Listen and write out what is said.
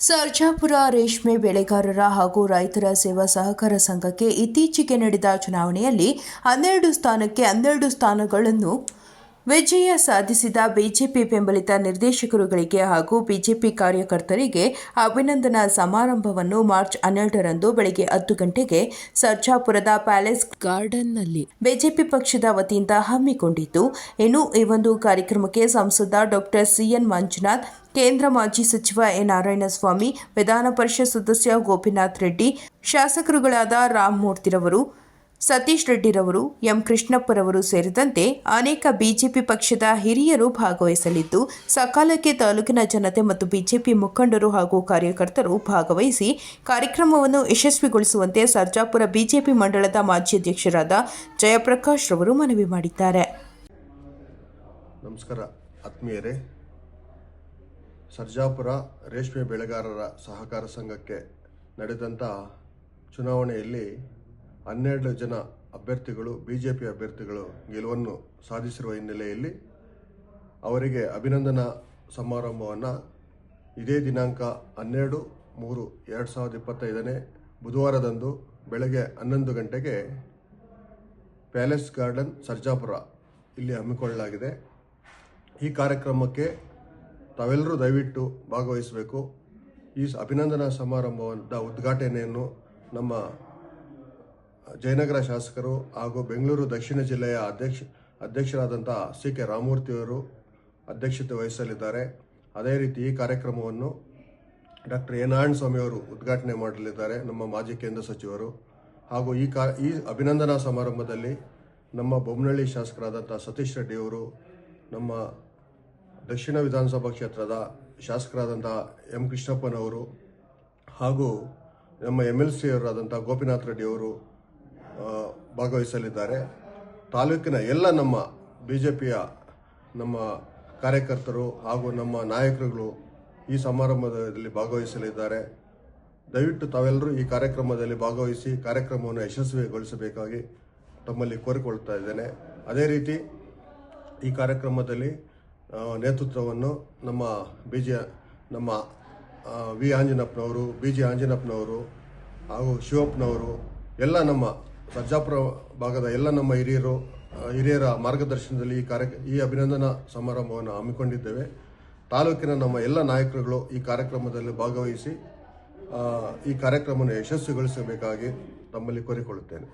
ಸರ್ಜಾಪುರ ರೇಷ್ಮೆ ಬೆಳೆಗಾರರ ಹಾಗೂ ರೈತರ ಸೇವಾ ಸಹಕಾರ ಸಂಘಕ್ಕೆ ಇತ್ತೀಚೆಗೆ ನಡೆದ ಚುನಾವಣೆಯಲ್ಲಿ ಹನ್ನೆರಡು ಸ್ಥಾನಕ್ಕೆ ಹನ್ನೆರಡು ಸ್ಥಾನಗಳನ್ನು ವಿಜಯ ಸಾಧಿಸಿದ ಬಿಜೆಪಿ ಬೆಂಬಲಿತ ನಿರ್ದೇಶಕರುಗಳಿಗೆ ಹಾಗೂ ಬಿಜೆಪಿ ಕಾರ್ಯಕರ್ತರಿಗೆ ಅಭಿನಂದನಾ ಸಮಾರಂಭವನ್ನು ಮಾರ್ಚ್ ಹನ್ನೆರಡರಂದು ಬೆಳಗ್ಗೆ ಹತ್ತು ಗಂಟೆಗೆ ಸರ್ಜಾಪುರದ ಪ್ಯಾಲೇಸ್ ಗಾರ್ಡನ್ನಲ್ಲಿ ಬಿಜೆಪಿ ಪಕ್ಷದ ವತಿಯಿಂದ ಹಮ್ಮಿಕೊಂಡಿದ್ದು, ಇನ್ನು ಈ ಒಂದು ಕಾರ್ಯಕ್ರಮಕ್ಕೆ ಸಂಸದ ಡಾಕ್ಟರ್ ಸಿಎನ್ ಮಂಜುನಾಥ್, ಕೇಂದ್ರ ಮಾಜಿ ಸಚಿವ ಎ ನಾರಾಯಣಸ್ವಾಮಿ, ವಿಧಾನ ಪರಿಷತ್ ಸದಸ್ಯ ಗೋಪಿನಾಥ್ ರೆಡ್ಡಿ, ಶಾಸಕರುಗಳಾದ ರಾಮಮೂರ್ತಿರವರು ಸತೀಶ್ ರೆಡ್ಡಿರವರು, ಎಂ. ಕೃಷ್ಣಪ್ಪರವರು ಸೇರಿದಂತೆ ಅನೇಕ ಬಿಜೆಪಿ ಪಕ್ಷದ ಹಿರಿಯರು ಭಾಗವಹಿಸಲಿದ್ದು, ಸಕಾಲಕ್ಕೆ ತಾಲೂಕಿನ ಜನತೆ ಮತ್ತು ಬಿಜೆಪಿ ಮುಖಂಡರು ಹಾಗೂ ಕಾರ್ಯಕರ್ತರು ಭಾಗವಹಿಸಿ ಕಾರ್ಯಕ್ರಮವನ್ನು ಯಶಸ್ವಿಗೊಳಿಸುವಂತೆ ಸರ್ಜಾಪುರ ಬಿಜೆಪಿ ಮಂಡಳದ ಮಾಜಿ ಅಧ್ಯಕ್ಷರಾದ ಜಯಪ್ರಕಾಶ್ ರವರು ಮನವಿ ಮಾಡಿದ್ದಾರೆ. ನಮಸ್ಕಾರ, ಆತ್ಮೀಯರೇ. ಸರ್ಜಾಪುರ ರೇಷ್ಮೆ ಬೆಳೆಗಾರರ ಸಹಕಾರ ಸಂಘಕ್ಕೆ ನಡೆದಂಥ ಚುನಾವಣೆಯಲ್ಲಿ ಹನ್ನೆರಡು ಜನ ಅಭ್ಯರ್ಥಿಗಳು ಬಿ ಜೆ ಪಿ ಅಭ್ಯರ್ಥಿಗಳು ಗೆಲುವನ್ನು ಸಾಧಿಸಿರುವ ಹಿನ್ನೆಲೆಯಲ್ಲಿ ಅವರಿಗೆ ಅಭಿನಂದನಾ ಸಮಾರಂಭವನ್ನು ಇದೇ ದಿನಾಂಕ ಹನ್ನೆರಡು, ಮೂರು, ಎರಡು ಸಾವಿರದ ಇಪ್ಪತ್ತೈದನೇ ಬುಧವಾರದಂದು ಬೆಳಗ್ಗೆ ಹನ್ನೊಂದು ಗಂಟೆಗೆ ಪ್ಯಾಲೇಸ್ ಗಾರ್ಡನ್, ಸರ್ಜಾಪುರ ಇಲ್ಲಿ ಹಮ್ಮಿಕೊಳ್ಳಲಾಗಿದೆ. ಈ ಕಾರ್ಯಕ್ರಮಕ್ಕೆ ತಾವೆಲ್ಲರೂ ದಯವಿಟ್ಟು ಭಾಗವಹಿಸಬೇಕು. ಈ ಅಭಿನಂದನಾ ಸಮಾರಂಭದ ಉದ್ಘಾಟನೆಯನ್ನು ನಮ್ಮ ಜಯನಗರ ಶಾಸಕರು ಹಾಗೂ ಬೆಂಗಳೂರು ದಕ್ಷಿಣ ಜಿಲ್ಲೆಯ ಅಧ್ಯಕ್ಷ ಅಧ್ಯಕ್ಷರಾದಂಥ ಸಿ ಕೆ ರಾಮಮೂರ್ತಿಯವರು ಅಧ್ಯಕ್ಷತೆ ವಹಿಸಲಿದ್ದಾರೆ. ಅದೇ ರೀತಿ ಈ ಕಾರ್ಯಕ್ರಮವನ್ನು ಡಾಕ್ಟರ್ ಎ ಅವರು ಉದ್ಘಾಟನೆ ಮಾಡಲಿದ್ದಾರೆ ನಮ್ಮ ಮಾಜಿ ಕೇಂದ್ರ ಸಚಿವರು. ಹಾಗೂ ಈ ಕಾ ಈ ಅಭಿನಂದನಾ ಸಮಾರಂಭದಲ್ಲಿ ನಮ್ಮ ಬೊಮ್ಮನಹಳ್ಳಿ ಶಾಸಕರಾದಂಥ ಸತೀಶ್ ರೆಡ್ಡಿಯವರು ನಮ್ಮ ದಕ್ಷಿಣ ವಿಧಾನಸಭಾ ಕ್ಷೇತ್ರದ ಶಾಸಕರಾದಂಥ ಎಂ. ಕೃಷ್ಣಪ್ಪನವರು ಹಾಗೂ ನಮ್ಮ ಎಂ ಎಲ್ ಸಿಯವರಾದಂಥ ಗೋಪಿನಾಥ್ ರೆಡ್ಡಿ ಅವರು ಆ, ಭಾಗವಹಿಸಲಿದ್ದಾರೆ. ತಾಲೂಕಿನ ಎಲ್ಲ ನಮ್ಮ ಬಿ ಜೆ ಪಿಯ ನಮ್ಮ ಕಾರ್ಯಕರ್ತರು ಹಾಗೂ ನಮ್ಮ ನಾಯಕರುಗಳು ಈ ಸಮಾರಂಭದಲ್ಲಿ ಭಾಗವಹಿಸಲಿದ್ದಾರೆ. ದಯವಿಟ್ಟು ತಾವೆಲ್ಲರೂ ಈ ಕಾರ್ಯಕ್ರಮದಲ್ಲಿ ಭಾಗವಹಿಸಿ ಕಾರ್ಯಕ್ರಮವನ್ನು ಯಶಸ್ವಿಗೊಳಿಸಬೇಕಾಗಿ ತಮ್ಮಲ್ಲಿ ಕೋರಿಕೊಳ್ತಾ ಇದ್ದೇನೆ. ಅದೇ ರೀತಿ ಈ ಕಾರ್ಯಕ್ರಮದಲ್ಲಿ ನೇತೃತ್ವವನ್ನು ನಮ್ಮ ಬಿ ಜೆ ನಮ್ಮ ವಿ ಆಂಜನಪ್ಪನವರು, ಬಿ ಜೆ ಆಂಜನಪ್ಪನವರು ಹಾಗೂ ಶಿವಪ್ಪನವರು, ಎಲ್ಲ ನಮ್ಮ ಸರ್ಜಾಪುರ ಭಾಗದ ಎಲ್ಲ ನಮ್ಮ ಹಿರಿಯರು ಹಿರಿಯರ ಮಾರ್ಗದರ್ಶನದಲ್ಲಿ ಈ ಕಾರ್ಯ, ಈ ಅಭಿನಂದನಾ ಸಮಾರಂಭವನ್ನು ಹಮ್ಮಿಕೊಂಡಿದ್ದೇವೆ. ತಾಲೂಕಿನ ನಮ್ಮ ಎಲ್ಲ ನಾಯಕರುಗಳು ಈ ಕಾರ್ಯಕ್ರಮದಲ್ಲಿ ಭಾಗವಹಿಸಿ ಈ ಕಾರ್ಯಕ್ರಮವನ್ನು ಯಶಸ್ವಿಗೊಳಿಸಬೇಕಾಗಿ ತಮ್ಮಲ್ಲಿ ಕೋರಿಕೊಳ್ಳುತ್ತೇನೆ.